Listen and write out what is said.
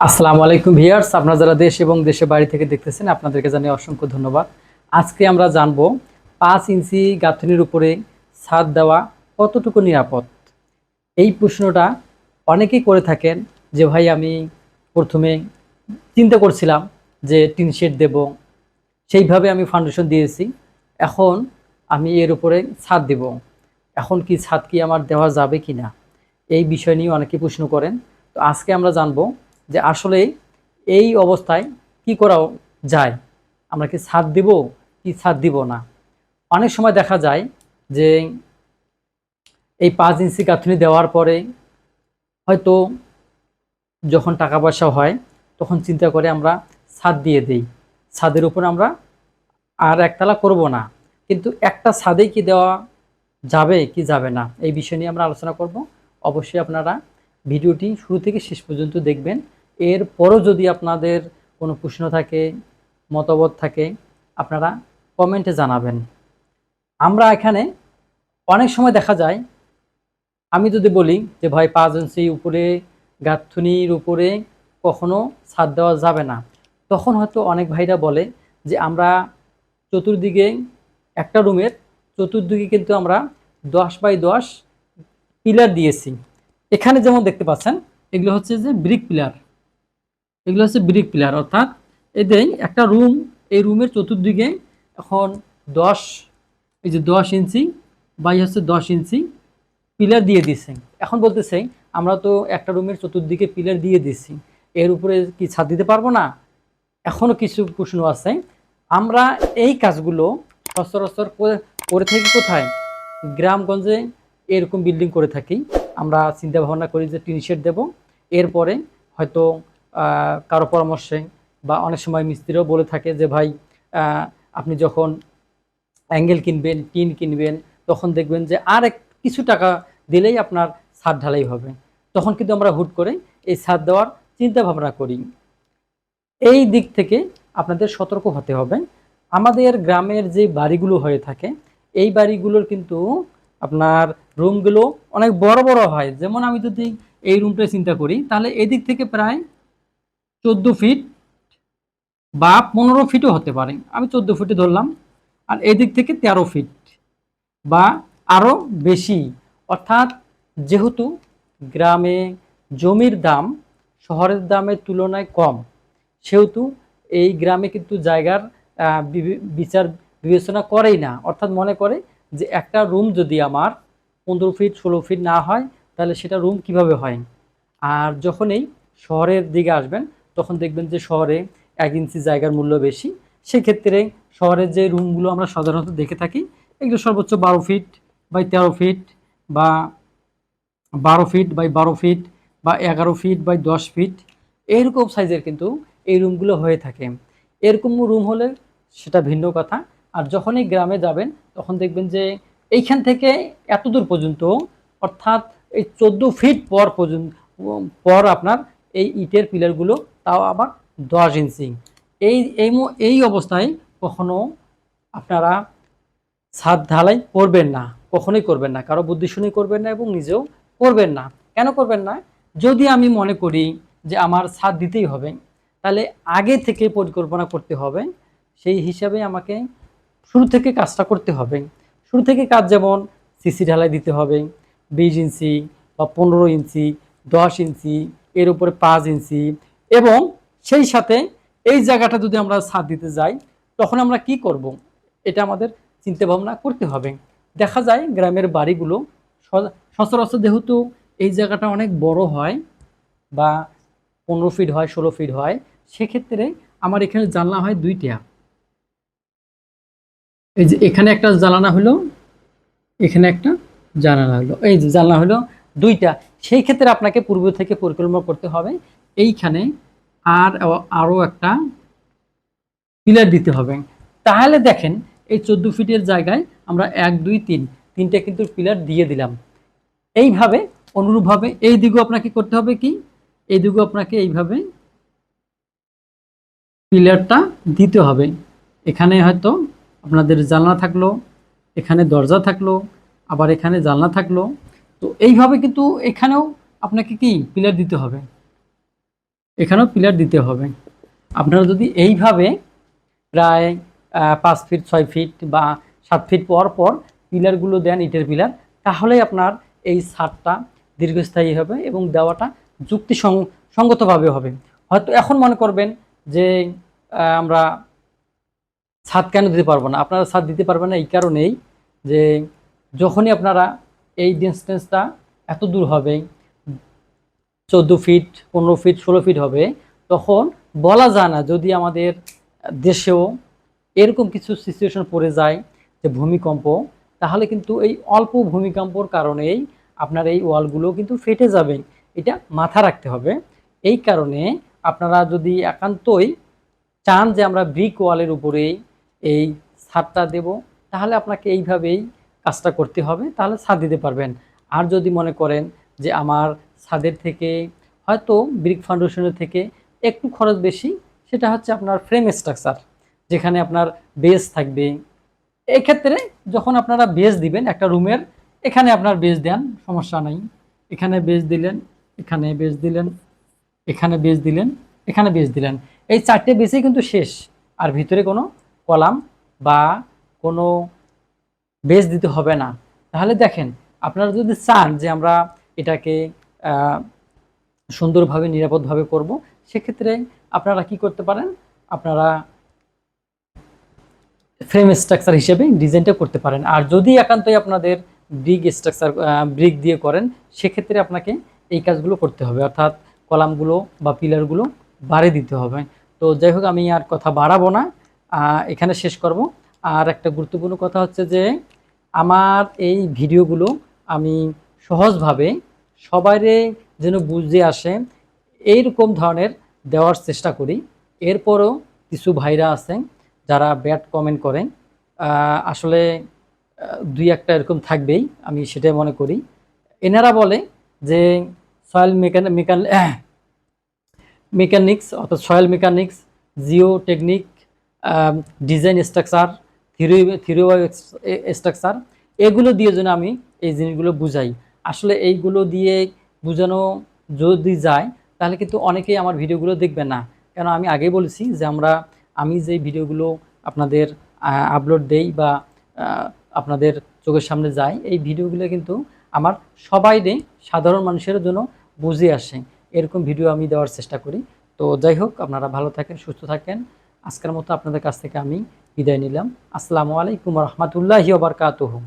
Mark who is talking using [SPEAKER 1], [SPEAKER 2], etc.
[SPEAKER 1] আসসালামু আলাইকুম ভিয়ার্স আপনারা যারা দেশ এবং দেশের বাড়ি থেকে দেখতেছেন, আপনাদেরকে জানিয়ে অসংখ্য ধন্যবাদ। আজকে আমরা জানব পাঁচ ইঞ্চি গাঁথনির উপরে ছাদ দেওয়া কতটুকু নিরাপদ? এই প্রশ্নটা অনেকেই করে থাকেন যে, ভাই, আমি প্রথমে চিন্তা করছিলাম যে টিন শেড দেব। সেইভাবে আমি ফাউন্ডেশন দিয়েছি। এখন আমি এর উপরে ছাদ দেব। এখন কি ছাদ কি আমার দেওয়া যাবে কি না এই বিষয় নিয়ে অনেকে প্রশ্ন করেন। তো আজকে আমরা জানব যে আসলে এই অবস্থায় কি করা যায়? আমরা কি ছাদ দিব, কি ছাদ দিব না? অনেক সময় দেখা যায় যে এই পাঁচ ইঞ্চি গাঁথনি দেওয়ার পরে হয়তো যখন টাকা পয়সা হয়, তখন চিন্তা করে আমরা ছাদ দিয়ে দেই। ছাদের উপর আমরা আর একতলা করব না। কিন্তু একটা ছাদেই কি দেওয়া যাবে, কি যাবে না? এই বিষয় নিয়ে আমরা আলোচনা করব। অবশ্যই আপনারা ভিডিওটি শুরু থেকে শেষ পর্যন্ত দেখবেন। এরপরও যদি আপনাদের কোনো প্রশ্ন থাকে, মতামত থাকে, আপনারা কমেন্টে জানাবেন। আমরা এখানে অনেক সময় দেখা যায়, আমি যদি বলি যে ভাই পাঁচ ইঞ্চি উপরে, গাঁথুনির উপরে কখনো ছাদ দেওয়া যাবে না। তখন হয়তো অনেক ভাইরা বলে যে আমরা চতুর্দিকে একটা রুমের চতুর্দিকে কিন্তু আমরা দশ বাই দশ পিলার দিয়েছি। এখানে যেমন দেখতে পাচ্ছেন, এগুলো হচ্ছে যে ব্রিক পিলার। এগুলো হচ্ছে ব্রিক পিলার অর্থাৎ এদের একটা রুম এই রুমের চতুর্দিকে এখন দশ, এই যে দশ ইঞ্চি বাই হচ্ছে দশ ইঞ্চি পিলার দিয়ে দিছে। এখন বলতেছে, আমরা তো একটা রুমের চতুর্দিকে পিলার দিয়ে দিছি। এর উপরে কি ছাদ দিতে পারব না? এখনও কিছু প্রশ্ন আছে। আমরা এই কাজগুলো সচরাচর করে- থাকি কোথায়? গ্রামগঞ্জে এরকম বিল্ডিং করে থাকি। আমরা চিন্তা ভাবনা করি যে টিন শেড দেবো। এরপরে হয়তো কারও পরামর্শে বা অনেক সময় মিস্ত্রিও বলে থাকে যে, ভাই আপনি যখন অ্যাঙ্গেল কিনবেন, টিন কিনবেন, তখন দেখবেন যে আর এক কিছু টাকা দিলেই আপনার ছাদ ঢালাই হবে। তখন কিন্তু আমরা হুট করে এই ছাদ দেওয়ার চিন্তা ভাবনা করি। এই দিক থেকে আপনাদের সতর্ক হতে হবে। আমাদের গ্রামের যে বাড়িগুলো হয়ে থাকে, এই বাড়িগুলোর কিন্তু আপনার রুমগুলো অনেক বড় বড় হয়। যেমন আমি যদি এই রুমটা চিন্তা করি, তাহলে এদিক থেকে প্রায় চোদ্দ ফিট বা পনেরো ফিটও হতে পারে। আমি চোদ্দ ফিটে ধরলাম। আর এদিক থেকে তেরো ফিট বা আরও বেশি। অর্থাৎ যেহেতু গ্রামে জমির দাম শহরের দামের তুলনায় কম, সেহেতু এই গ্রামে কিন্তু জায়গার বিচার বিবেচনা করেই না। অর্থাৎ মনে করে যে একটা রুম যদি আমার পনেরো ফিট ষোলো ফিট না হয়, তাহলে সেটা রুম কীভাবে হয়? আর যখনই শহরের দিকে আসবেন তখন দেখবেন যে শহরে এক ইঞ্চি জায়গার মূল্য বেশি। সেক্ষেত্রে শহরের যে রুমগুলো আমরা সাধারণত দেখে থাকি, এগুলো সর্বোচ্চ বারো ফিট বাই তেরো ফিট বা বারো ফিট বাই বারো ফিট বা এগারো ফিট বাই দশ ফিট, এরকম সাইজের কিন্তু এই রুমগুলো হয়ে থাকে। এরকম রুম হলে সেটা ভিন্ন কথা। আর যখনই গ্রামে যাবেন, তখন দেখবেন যে এইখান থেকে এত দূর পর্যন্ত, অর্থাৎ এই চোদ্দ ফিট পর পর্যন্ত, পর আপনার এই ইটের পিলারগুলো তাও আবার দশ ইঞ্চি। এই এই এই অবস্থায় কখনো আপনারা ছাদ ঢালাই করবেন না, কখনোই করবেন না। কারও বুদ্ধি শুনে করবেন না এবং নিজেও করবেন না। কেন করবেন না? যদি আমি মনে করি যে আমার ছাদ দিতেই হবে, তাহলে আগে থেকে পরিকল্পনা করতে হবে। সেই হিসাবে আমাকে শুরু থেকে কাজটা করতে হবে। শুরু থেকে কাজ যেমন সিসি ঢালাই দিতে হবে, বিশ ইঞ্চি বা পনেরো ইঞ্চি, দশ ইঞ্চি, এর উপরে পাঁচ ইঞ্চি এবং সেই সাথে এই জায়গাটা যদি আমরা ছাদ দিতে যাই, তখন আমরা কি করব? এটা আমাদের চিন্তা ভাবনা করতে হবে। দেখা যায় গ্রামের বাড়িগুলো সচরাচর যেহেতু এই জায়গাটা অনেক বড় হয় বা পনেরো ফিট হয়, ষোলো ফিট হয়, সেক্ষেত্রে আমার এখানে জানলা হয় দুইটা। এই যে এখানে একটা জানালা হলো, এখানে একটা জানালা হলো। এই যে জানলা হলো দুইটা। সেই ক্ষেত্রে আপনাকে পূর্ব থেকে পরিকল্পনা করতে হবে এইখানে আর আরও একটা পিলার দিতে হবে। তাহলে দেখেন, এই চোদ্দ ফিটের জায়গায় আমরা এক, দুই, তিন, তিনটে কিন্তু পিলার দিয়ে দিলাম। এইভাবে, অনুরূপভাবে এই দিকেও আপনাকে করতে হবে কি? এই দিকেও আপনাকে এইভাবে পিলারটা দিতে হবে। এখানে হয়তো আপনাদের জানলা থাকল, এখানে দরজা থাকল, আবার এখানে জানলা থাকল। তো এইভাবে কিন্তু এখানেও আপনাকে কি? পিলার দিতে হবে। এখানেও পিলার দিতে হবে। আপনারা যদি এইভাবে প্রায় পাঁচ ফিট ছয় ফিট বা সাত ফিট পর পর পিলারগুলো দেন ইটের পিলার তাহলেই আপনার এই ছাদটা দীর্ঘস্থায়ী হবে এবং দেওয়াটা যুক্তি সঙ্গতভাবে হবে। হয়তো এখন মনে করবেন যে আমরা ছাদ কেন দিতে পারব না? আপনারা ছাদ দিতে পারবেন না এই কারণেই যে, যখনই আপনারা এই ডিস্টেন্সটা এত দূর হবে চোদ্দ ফিট পনেরো ফিট ষোলো ফিট হবে, তখন বলা যায় না যদি আমাদের দেশেও এরকম কিছু সিচুয়েশন পড়ে যায় যে ভূমিকম্প, তাহলে কিন্তু এই অল্প ভূমিকম্পর কারণেই আপনার এই ওয়ালগুলো কিন্তু ফেটে যাবে। এটা মাথা রাখতে হবে। এই কারণে আপনারা যদি একান্তই চান যে আমরা ব্রিক ওয়ালের উপরেই এই ছাদটা দেব, তাহলে আপনাকে এইভাবেই কাজটা করতে হবে, তাহলে ছাদ দিতে পারবেন। আর যদি মনে করেন যে আমার ছাদের থেকে, হয়তো ব্রিক ফাউন্ডেশনের থেকে একটু খরচ বেশি, সেটা হচ্ছে আপনার ফ্রেম স্ট্রাকচার যেখানে আপনার বেস থাকবে। এক্ষেত্রে যখন আপনারা বেস দিবেন একটা রুমের এখানে আপনার বেস দেন, সমস্যা নাই। এখানে বেস দিলেন, এখানে বেস দিলেন, এখানে বেস দিলেন, এখানে বেস দিলেন। এই চারটে বেসই কিন্তু শেষ। আর ভিতরে কোনো কলাম বা কোনো বেস দিতে হবে না। তাহলে দেখেন, আপনারা যদি চান যে আমরা এটাকে সুন্দরভাবে, নিরাপদভাবে করব। সেক্ষেত্রে আপনারা কি করতে পারেন? আপনারা ফ্রেম স্ট্রাকচার হিসেবে ডিজাইনটা করতে পারেন। আর যদি একান্তই আপনাদের ব্রিক স্ট্রাকচার ব্রিক দিয়ে করেন, সেক্ষেত্রে আপনাকে এই কাজগুলো করতে হবে। অর্থাৎ কলামগুলো বা পিলারগুলো বাড়ে দিতে হবে। তো যাই হোক, আমি আর কথা বাড়াবো না। এখানে শেষ করব। আর একটা গুরুত্বপূর্ণ কথা হচ্ছে যে, আমার এই ভিডিওগুলো আমি সহজভাবে সবাইরে যেন বুঝে আসে এইরকম ধরনের দেওয়ার চেষ্টা করি। এরপরও কিছু ভাইরা আছেন যারা ব্যাড কমেন্ট করেন। আসলে দুই একটা এরকম থাকবেই, আমি সেটাই মনে করি। এনারা বলে যে সয়েল মেকান মেকান মেকানিক্স অর্থাৎ soil mechanics geotechnic design structure theory theory structure এগুলো দিয়ে যেন আমি এই জিনিসগুলো বুঝাই। আসলে এইগুলো দিয়ে বোঝানো যদি যায়, তাহলে কিন্তু অনেকেই আমার ভিডিওগুলো দেখবে না। কেন আমি আগে বলেছি যে আমরা, আমি যে ভিডিওগুলো আপনাদের আপলোড দেই বা আপনাদের চোখের সামনে যায় এই ভিডিওগুলো কিন্তু আমার সবাইরে সাধারণ মানুষের জন্য বুঝে আসে। এরকম ভিডিও আমি দেওয়ার চেষ্টা করি। তো যাই হোক, আপনারা ভালো থাকেন, সুস্থ থাকেন। আজকের মতো আপনাদের কাছ থেকে আমি বিদায় নিলাম। আসসালামু আলাইকুম রহমতুল্লাহি ওবরকাতুহু